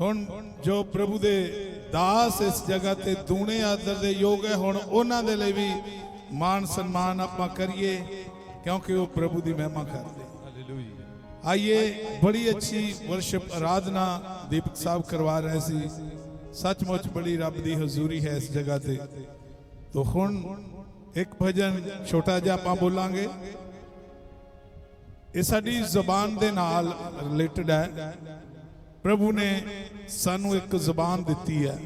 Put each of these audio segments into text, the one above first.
ਹੁਣ ਜੋ ਪ੍ਰਭੂ ਦੇ ਦਾਸ ਇਸ ਜਗ੍ਹਾ ਤੇ ਦੂਣੇ ਆਦਰ ਦੇ ਯੋਗ ਹੈ, ਹੁਣ ਉਹਨਾਂ ਦੇ ਲਈ ਵੀ ਮਾਨ ਸਨਮਾਨ ਆਪਾਂ ਕਰੀਏ, ਕਿਉਂਕਿ ਉਹ ਪ੍ਰਭੂ ਦੀ ਮਹਿਮਾ ਕਰਦੇ ਹਾਲੇਲੂਇਆ ਆइए ਬੜੀ ਅੱਛੀ ਵਰਸ਼ਿਪ ਆਰਾਧਨਾ ਦੀਪਕ ਸਾਹਿਬ ਕਰਵਾ ਰਹੇ ਸੀ। ਸੱਚਮੁੱਚ ਬੜੀ ਰੱਬ ਦੀ ਹਜ਼ੂਰੀ ਹੈ ਇਸ ਜਗ੍ਹਾ ਤੇ। ਤੋ ਹੁਣ ਇੱਕ ਭਜਨ ਛੋਟਾ ਜਿਹਾ ਆਪਾਂ ਬੋਲਾਂਗੇ। ਇਹ ਸਾਡੀ ਜ਼ੁਬਾਨ ਦੇ ਨਾਲ ਰਿਲੇਟਡ ਹੈ। ਪ੍ਰਭੂ ਨੇ ਸਾਨੂੰ ਇੱਕ ਜ਼ੁਬਾਨ ਦਿੱਤੀ ਹੈ।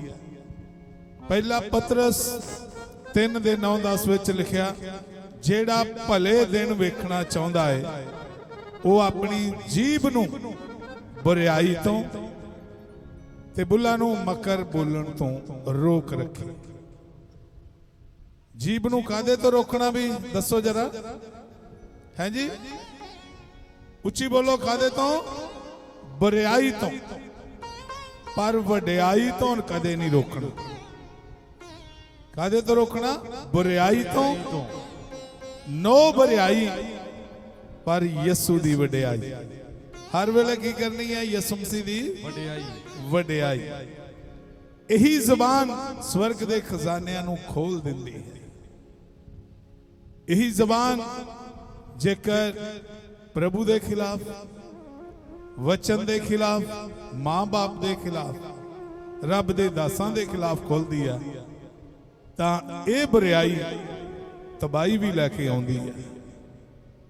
ਪਹਿਲਾ ਪਤਰਸ 3 ਦੇ 9 10 ਵਿੱਚ ਲਿਖਿਆ, ਜਿਹੜਾ ਭਲੇ ਦਿਨ ਵੇਖਣਾ ਚਾਹੁੰਦਾ ਹੈ ਉਹ ਆਪਣੀ ਜੀਬ ਨੂੰ ਬੁਰੀਾਈ ਤੋਂ ਤੇ ਬੁੱਲਾਂ ਨੂੰ ਮਕਰ ਬੋਲਣ ਤੋਂ ਰੋਕ ਰੱਖੇ। ਜੀਬ ਨੂੰ ਕਾਦੇ ਤੋਂ ਰੋਕਣਾ ਵੀ, ਦੱਸੋ ਜਰਾ। ਹੈ ਜੀ? ਉੱਚੀ ਬੋਲੋ ਕਾਦੇ ਤੋਂ? ਬੁਰੀਾਈ ਤੋਂ। ਪਰ ਵਡਿਆਈ ਤੋਂ ਕਦੇ ਨਹੀਂ ਰੋਕਣਾ। ਕਾਦੇ ਤੋਂ ਰੋਕਣਾ? ਬੁਰੀਾਈ ਤੋਂ। ਨੋ ਬੁਰੀਾਈ ਪਰ ਯਿਸੂ ਦੀ ਵਡਿਆਈ। ਹਰ ਵੇਲੇ ਕੀ ਕਰਨੀ ਹੈ? ਯਿਸੂ ਮਸੀਹ ਦੀ ਵਡਿਆਈ ਵਡਿਆਈ। ਇਹੀ ਜ਼ਬਾਨ ਸਵਰਗ ਦੇ ਖਜ਼ਾਨਿਆਂ ਨੂੰ ਖੋਲ ਦਿੰਦੀ ਹੈ। ਇਹੀ ਜ਼ਬਾਨ ਜੇਕਰ ਪ੍ਰਭੂ ਦੇ ਖਿਲਾਫ ਵਚਨ ਦੇ ਖਿਲਾਫ ਮਾਂ-ਬਾਪ ਦੇ ਖਿਲਾਫ ਰੱਬ ਦੇ ਦਾਸਾਂ ਦੇ ਖਿਲਾਫ ਖੁੱਲਦੀ ਹੈ ਤਾਂ ਇਹ ਬੁਰੀਾਈ ਤਬਾਈ ਵੀ ਲੈ ਕੇ ਆਉਂਦੀ ਹੈ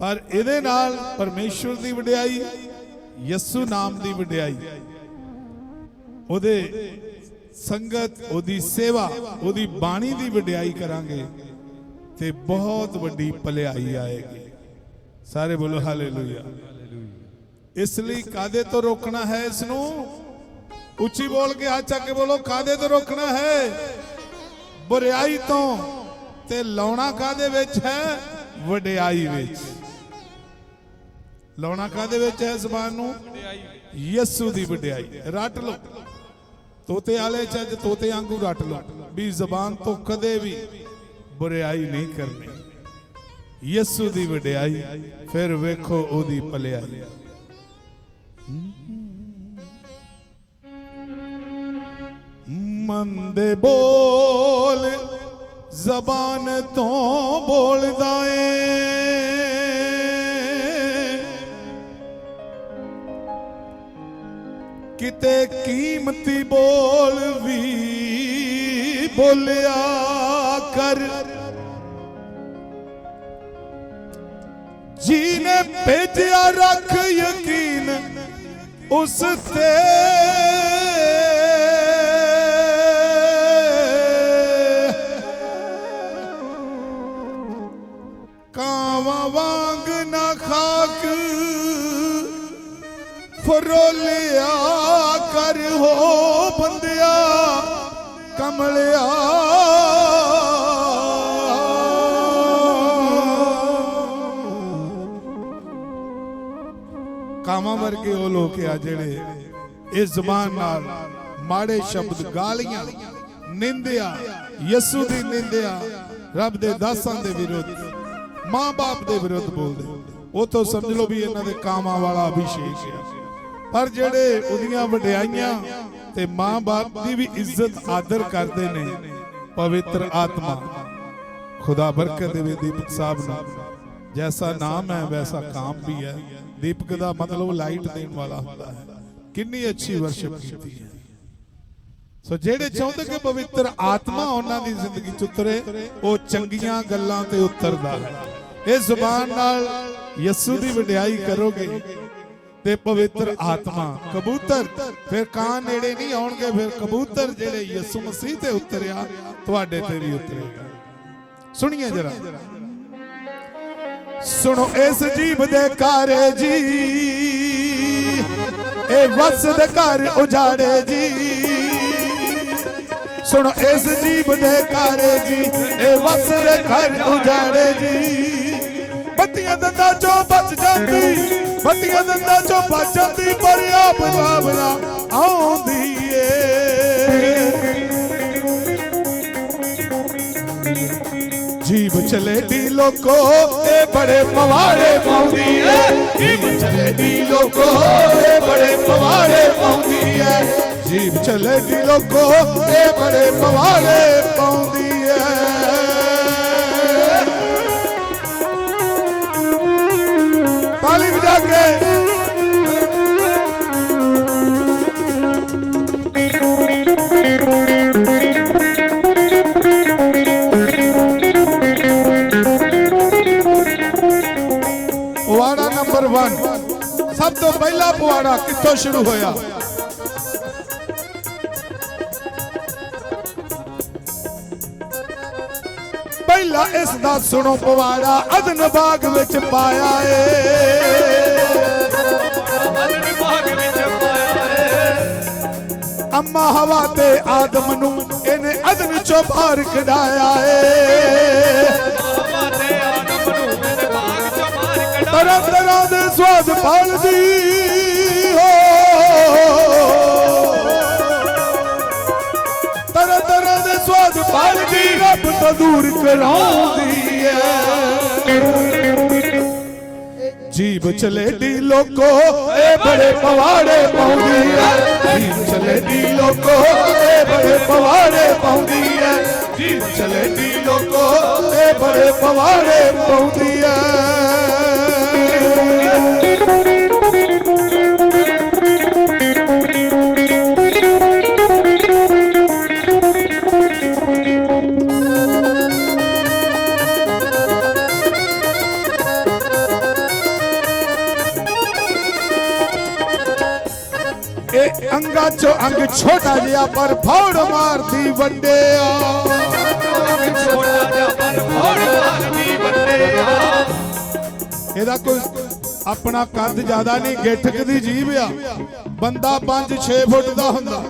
ਪਰ ਇਹਦੇ ਨਾਲ ਪਰਮੇਸ਼ਵਰ ਦੀ ਵਡਿਆਈ ਯਿਸੂ ਨਾਮ ਦੀ ਵਡਿਆਈ ਉਹਦੇ ਸੰਗਤ ਉਹਦੀ ਸੇਵਾ ਉਹਦੀ ਬਾਣੀ ਦੀ ਵਡਿਆਈ ਕਰਾਂਗੇ ਤੇ ਬਹੁਤ ਵੱਡੀ ਭਲਾਈ ਆਏਗੀ ਸਾਰੇ ਬੋਲੋ ਹਾਲੇਲੂਇਆ ਇਸ ਲਈ ਕਾਦੇ ਤੋਂ ਰੋਕਣਾ ਹੈ ਇਸ ਨੂੰ ਉੱਚੀ ਬੋਲ ਕੇ ਹੱਥ ਚੱਕ ਕੇ ਬੋਲੋ ਕਾਦੇ ਤੋਂ ਰੋਕਣਾ ਹੈ? ਬੁਰੀਾਈ ਤੋਂ। ਤੇ ਲਾਉਣਾ ਕਾਦੇ ਵਿੱਚ ਹੈ? ਵਡਿਆਈ ਵਿੱਚ। ਲਾਉਣਾ ਕਾਦੇ ਵਿੱਚ ਹੈ ਜ਼ਬਾਨ ਨੂੰ? ਯਿਸੂ ਦੀ ਵਡਿਆਈ। ਰੱਟ ਲਓ। ਤੋਤੇ ਵਾਲੇ ਚ ਅੱਜ ਤੋਤੇ ਵਾਂਗੂ ਰੱਟ ਲਓ। ਵੀ ਜ਼ਬਾਨ ਤੋਂ ਕਦੇ ਵੀ ਬੁਰਿਆਈ ਨਹੀਂ ਕਰਨੀ। ਯਿਸੂ ਦੀ ਵਡਿਆਈ, ਫਿਰ ਵੇਖੋ ਉਹਦੀ ਭਲਾਈ। ਮੰਦੇ ਬੋਲ, ਜ਼ਬਾਨ ਤੋਂ ਬੋਲਦਾ ਏ। ਕਿਤੇ ਕੀਮਤੀ ਬੋਲ ਵੀ ਬੋਲਿਆ ਕਰ। ਜੀ ਨੇ ਭੇਜਿਆ ਰੱਖ ਯਕੀਨ ਉਸ ਤੇ ਕਾਵਾਂ ਵਾਂਗ ਨਾ ਖਾਕ ਫਰੋਲਿਆ ਕਰ ਹੋ ਬੰਦਿਆ ਕਮਲਿਆ ਕਾਮਾਂ ਵਰਗੇ ਉਹ ਲੋਕ ਆ ਜਿਹੜੇ ਇਸ ਜ਼ੁਬਾਨ ਨਾਲ ਮਾੜੇ ਸ਼ਬਦ ਗਾਲੀਆਂ, ਨਿੰਦਿਆ, ਯਿਸੂ ਦੀ ਨਿੰਦਿਆ ਰੱਬ ਦੇ ਦਾਸਾਂ ਦੇ ਵਿਰੁੱਧ, ਮਾਂ-ਬਾਪ ਦੇ ਵਿਰੁੱਧ ਬੋਲਦੇ। ਉਹ ਤੋਂ ਸਮਝ ਲਓ ਵੀ ਇਹਨਾਂ ਦੇ ਕਾਮਾਂ ਵਾਲਾ ਅਭਿਸ਼ੇਕ ਹੈ ਪਰ ਜਿਹੜੇ ਉਹਦੀਆਂ ਵਡਿਆਈਆਂ ਤੇ ਮਾਂ-ਬਾਪ ਦੀ ਵੀ ਇੱਜ਼ਤ ਆਦਰ ਕਰਦੇ ਨੇ, ਪਵਿੱਤਰ ਆਤਮਾ, ਖੁਦਾ ਬਰਕਤ ਦੇਵੇ ਦੀਪਕ ਸਾਹਿਬ ਨੂੰ। ਜੈਸਾ ਨਾਮ ਹੈ, ਵੈਸਾ ਕਾਮ ਵੀ ਹੈ। ਦੀਪਕ ਦਾ ਮਤਲਬ ਲਾਈਟ ਦੇਣ ਵਾਲਾ ਹੁੰਦਾ ਹੈ। ਕਿੰਨੀ ਅੱਛੀ ਵਰਸ਼ਿਪ ਕੀਤੀ ਹੈ। ਸੋ ਜਿਹੜੇ ਚਾਹੁੰਦੇ ਕਿ ਪਵਿੱਤਰ ਆਤਮਾ ਉਹਨਾਂ ਦੀ ਜ਼ਿੰਦਗੀ ਚ ਉਤਰੇ, ਉਹ ਚੰਗੀਆਂ ਗੱਲਾਂ ਤੇ ਉਤਰਦਾ ਹੈ। ਇਹ ਜ਼ੁਬਾਨ ਨਾਲ ਯਿਸੂ ਦੀ ਵਡਿਆਈ ਕਰੋਗੇ ਤੇ ਪਵਿੱਤਰ ਆਤਮਾ, ਕਬੂਤਰ, ਫਿਰ ਕਾਂ ਨੇੜੇ ਨਹੀਂ ਆਉਣਗੇ, ਫਿਰ ਕਬੂਤਰ ਜਿਹੜੇ ਯਿਸੂ ਮਸੀਹ ਤੇ ਉਤਰਿਆ, ਤੁਹਾਡੇ ਤੇ ਵੀ ਉਤਰੇਗਾ। ਸੁਣੀਏ ਜਰਾ। ਸੁਣੋ ਇਸ ਜੀਬ ਦੇ ਕਾਰੇ ਜੀ। ਇਹ ਵਸ ਘਰ ਉਜਾੜੇ ਜੀ। ਸੁਣੋ ਇਸ ਜੀਬ ਦੇ ਕਾਰੇ ਜੀ। ਇਹ ਵਸ ਦੇ ਘਰ ਉਜਾੜੇ ਜੀ। ਬੱਤੀਆਂ ਦੰਦਾਂ ਚੋਂ ਬਚ ਜਾਂਦੀ, ਬੱਤੀਆਂ ਦੰਦਾਂ ਚੋਂ ਬਚ ਜਾਂਦੀ, ਪਰ ਆਪ ਬਾਬਲਾ ਆਉਂਦੀ ਏ। ਜੀਬ ਚਲੇ ਦੀ ਲੋਕੋ ਇਹ ਬੜੇ ਪਵਾੜੇ ਪਾਉਂਦੀ ਏ ਜੀਬ ਚਲੇ ਦੀ ਲੋਕੋ ਇਹ ਬੜੇ ਪਵਾੜੇ ਪਾਉਂਦੀ ਏ ਜੀਬ ਚਲੇ ਦੀ ਲੋਕੋ ਇਹ ਬੜੇ ਪਵਾੜੇ ਪਾਉਂਦੀ ਐ ਪਹਿਲਾ ਪਵਾੜਾ ਕਿੱਥੋਂ ਸ਼ੁਰੂ ਹੋਇਆ? ਪਹਿਲਾ ਇਸ ਦਾ ਸੁਣੋ ਪਵਾੜਾ ਅਦਨ ਬਾਗ ਵਿੱਚ ਪਾਇਆ ਏ। ਅਦਨ ਬਾਗ ਵਿੱਚ ਪਾਇਆ ਏ। ਅੰਮਾ ਹਵਾ ਤੇ ਆਦਮ ਨੂੰ ਇਹਨੇ ਅਦਨ ਚੋਂ ਬਾਹਰ ਕਢਾਇਆ ਏ। ਤਰ੍ਹਾਂ ਤਰ੍ਹਾਂ ਦੇ ਸਵਾਦ ਫਲਦੀ ਹੋ। ਤਰ੍ਹਾਂ ਤਰ੍ਹਾਂ ਦੇ ਸਵਾਦ ਫਲਦੀ ਰੱਬ ਤੋਂ ਦੂਰ ਕਰਾਉਂਦੀ ਐ। ਜੀਬ ਚਲੇ ਦੀ ਲੋਕੋ ਇਹ ਬੜੇ ਪਵਾੜੇ ਪਾਉਂਦੀ ਐ। ਜੀਬ ਚਲੇ ਦੀ ਲੋਕੋ ਇਹ ਬੜੇ ਪਵਾੜੇ ਪਾਉਂਦੀ ਐ। ਜੀਬ ਚਲੇ ਦੀ ਲੋਕੋ ਇਹ ਬੜੇ ਪਵਾੜੇ ਪਾਉਂਦੀ ਐ। ਅੰਗਾ ਅੰਗ ਛੋਟਾ ਜਿਹਾ ਪਰ ਫੌੜ ਮਾਰਦੀ ਵੱਡਿਆ। ਇਹਦਾ ਕੋਈ ਆਪਣਾ ਕੱਦ ਜ਼ਿਆਦਾ ਨਹੀਂ, ਗਿੱਠਕ ਦੀ ਜੀਭ ਆ। ਬੰਦਾ 5-6 ਫੁੱਟ ਦਾ ਹੁੰਦਾ।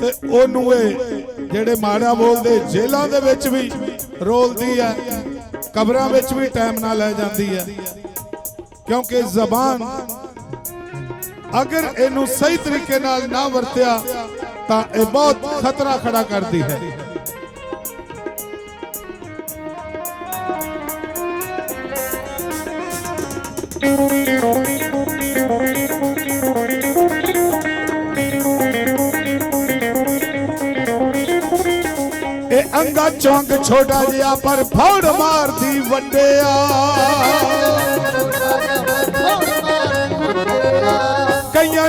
ਤੇ ਉਹਨੂੰ ਇਹ ਜਿਹੜੇ ਮਾੜਾ ਬੋਲਦੇ ਜੇਲਾਂ ਦੇ ਵਿੱਚ ਵੀ ਰੋਲਦੀ ਆ, ਕਬਰਾਂ ਵਿੱਚ ਵੀ ਟਾਈਮ ਨਾਲ ਲੈ ਜਾਂਦੀ ਆ। ਕਿਉਂਕਿ ਜ਼ਬਾਨ ਅਗਰ ਇਹਨੂੰ ਸਹੀ ਤਰੀਕੇ ਨਾਲ ਨਾ ਵਰਤਿਆ, ਤਾਂ ਇਹ ਬਹੁਤ ਖਤਰਾ ਖੜਾ ਕਰਦੀ ਹੈ। ਇਹ ਅੰਗਾ ਚੌਂਕ ਛੋਟਾ ਜਿਹਾ ਪਰ ਫੌੜ ਮਾਰਦੀ ਵੱਡਿਆ।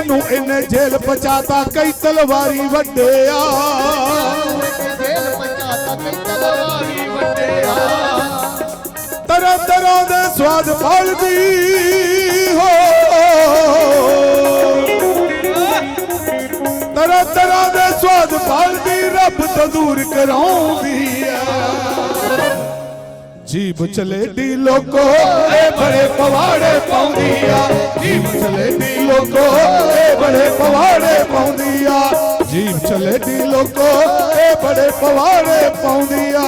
ਕਈਆਂ ਨੂੰ ਇਹਨੇ ਜੇਲ੍ਹ ਪਹੁੰਚਾਤਾ ਕਈ ਤਲਵਾਰੀ ਵੱਡਿਆ ਤਲਵਾਰੀ ਵੱਡਿਆ ਤਰ੍ਹਾਂ ਤਰ੍ਹਾਂ ਦੇ ਸਵਾਦ ਫਲਦੀ ਹੋ। ਤਰ੍ਹਾਂ ਤਰ੍ਹਾਂ ਦੇ ਸਵਾਦ ਫਲਦੀ ਰੱਬ ਤੋਂ ਦੂਰ ਕਰਾਉਂਦੀ ਆ। ਜੀਬ ਚਲੇ ਦੀ ਲੋਕੋ ਇਹ ਬੜੇ ਪਵਾੜੇ ਪਾਉਂਦੀ ਆ ਜੀਬ ਚਲੇ ਦੀ ਲੋਕੋ ਇਹ ਬੜੇ ਪਵਾੜੇ ਪਾਉਂਦੀ ਆ ਜੀਬ ਚਲੇ ਦੀ ਲੋਕੋ ਇਹ ਬੜੇ ਪਵਾੜੇ ਪਾਉਂਦੀ ਆ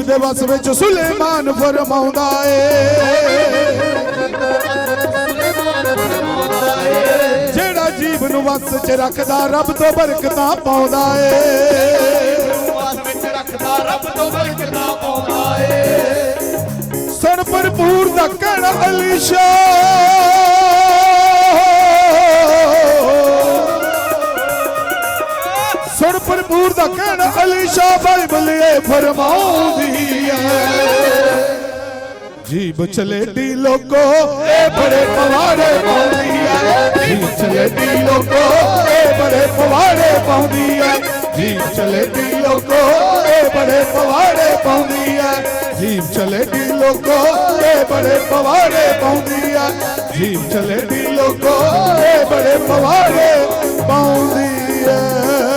ਜੀਵਨ ਦੇ ਵਸ ਵਿੱਚ ਸੁਲੇਮਾਨ ਫਰਮਾਉਂਦਾ ਏ। ਜਿਹੜਾ ਜੀਵ ਨੂੰ ਵਸ 'ਚ ਰੱਖਦਾ ਰੱਬ ਤੋਂ ਬਰਕਤਾਂ ਪਾਉਂਦਾ ਏ ਵਾਸ ਰੱਖਦਾ, ਰੱਬ ਤੋਂ ਬਰਕਤਾਂ ਪਾਉਂਦਾ ਏ। ਸੁਣ ਭਰਪੂਰ ਦਾ ਕਹਿਣਾ ਅਲੀਸ਼ਾ। ਸੁਣ ਦਾ ਕਹਿਣਾ ਅਲੀਸ਼ਾ ਬਾਈਬਲ ਇਹ ਫਰਮਾਉਂਦੀ ਹੈ। ਜੀਬ ਚਲੇ ਦੀ ਲੋਕੋ, ਇਹ ਬੜੇ ਪਵਾੜੇ ਪਾਉਂਦੀ ਹੈ। ਜੀਬ ਚਲੇ ਦੀ ਲੋਕੋ, ਇਹ ਬੜੇ ਪਵਾੜੇ ਪਾਉਂਦੀ ਹੈ। ਜੀਬ ਚਲੇ ਦੀ ਲੋਕੋ, ਇਹ ਬੜੇ ਪਵਾੜੇ ਪਾਉਂਦੀ ਹੈ। ਜੀਬ ਚਲੇ ਦੀ ਲੋਕੋ, ਇਹ ਬੜੇ ਪਵਾੜੇ ਪਾਉਂਦੀ ਹੈ। ਜੀਬ ਚਲੇ ਦੀ ਲੋਕੋ, ਇਹ ਬੜੇ ਪਵਾੜੇ ਪਾਉਂਦੀ ਹੈ।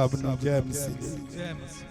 ਸਭ ਨੂੰ ਜੈ ਮਸੀਹ ਦੀ। ਜੈ ਮਸੀਹ